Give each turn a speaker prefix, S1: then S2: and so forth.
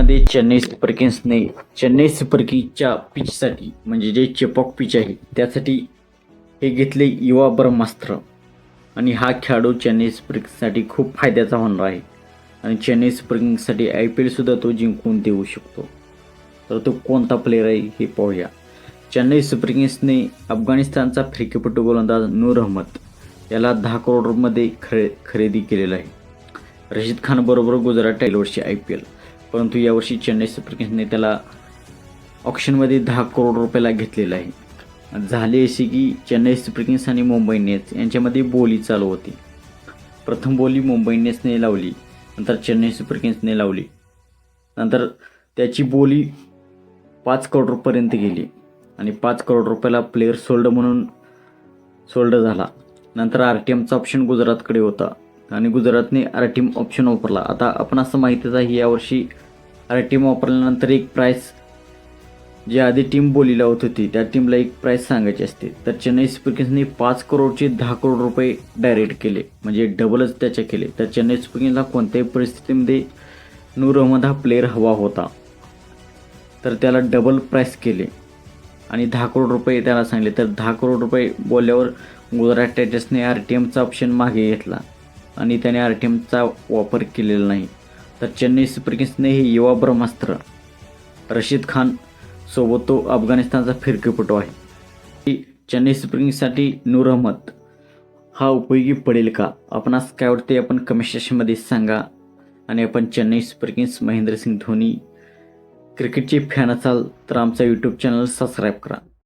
S1: मध्ये चेन्नई सुपर किंग्सने चेन्नई सुपर किंग्सच्या पिचसाठी म्हणजे जे चेपॉक पिच आहे त्यासाठी हे घेतले युवा ब्रह्मास्त्र. आणि हा खेळाडू चेन्नई सुपर किंग्ससाठी खूप फायद्याचा होणार आहे. आणि चेन्नई सुपर किंग्ससाठी आय पी एलसुद्धा तो जिंकून देऊ शकतो. तर तो कोणता प्लेअर आहे हे पाहूया. चेन्नई सुपर किंग्सने अफगाणिस्तानचा फिरकीपटू गोलंदाज नूर अहमद याला दहा करोडमध्ये खरे खरेदी केलेला आहे. रशीद खानबरोबर गुजरात टायलवर्षी आय पी एल. परंतु यावर्षी चेन्नई सुपर किंग्सने त्याला ऑप्शनमध्ये दहा करोड रुपयाला घेतलेला आहे. झाले असे की चेन्नई सुपर किंग्स आणि मुंबई इंडियन्स यांच्यामध्ये बोली चालू होती. प्रथम बोली मुंबई इंडियन्सने लावली नंतर चेन्नई सुपर किंग्सने लावली. नंतर त्याची बोली पाच करोड रुपयापर्यंत गेली आणि पाच करोड रुपयाला प्लेअर सोल्ड म्हणून सोल्ड झाला. नंतर आर टी एमचा ऑप्शन गुजरातकडे होता. आणि गुजरातने आर टी एम ऑप्शन वापरला. आता आपण असं माहितीच आहे यावर्षी आर टी एम वापरल्यानंतर एक प्राईस जी आधी टीम बोली लावत होती त्या टीमला एक प्राईस सांगायची असते. तर चेन्नई सुपर किंग्सने पाच करोडचे दहा करोड रुपये डायरेक्ट केले. म्हणजे डबलच त्याचे केले. तर चेन्नई सुपर किंग्सला कोणत्याही परिस्थितीमध्ये नूर अहमद हा प्लेअर हवा होता. तर त्याला डबल प्राईस केले. आणि दहा करोड रुपये त्याला सांगले. तर दहा करोड रुपये बोलल्यावर गुजरात टायटन्सने आर टी एमचा ऑप्शन मागे घेतला. आणि त्याने आर टी एमचा वापर केलेला नाही. तर चेन्नई सुपर किंग्सने हे युवा ब्रह्मास्त्र रशीद खान सोबत तो अफगाणिस्तानचा फिरकीपटू आहे. चेन्नई सुपर किंग्ससाठी नूर अहमद हा उपयोगी पडेल का? आपणास काय वाटते आपण कमेंट सेक्शनमध्ये सांगा. आणि आपण चेन्नई सुपर किंग्स महेंद्रसिंग धोनी क्रिकेटचे फॅन असाल तर आमचा यूट्यूब चॅनल सबस्क्राईब करा.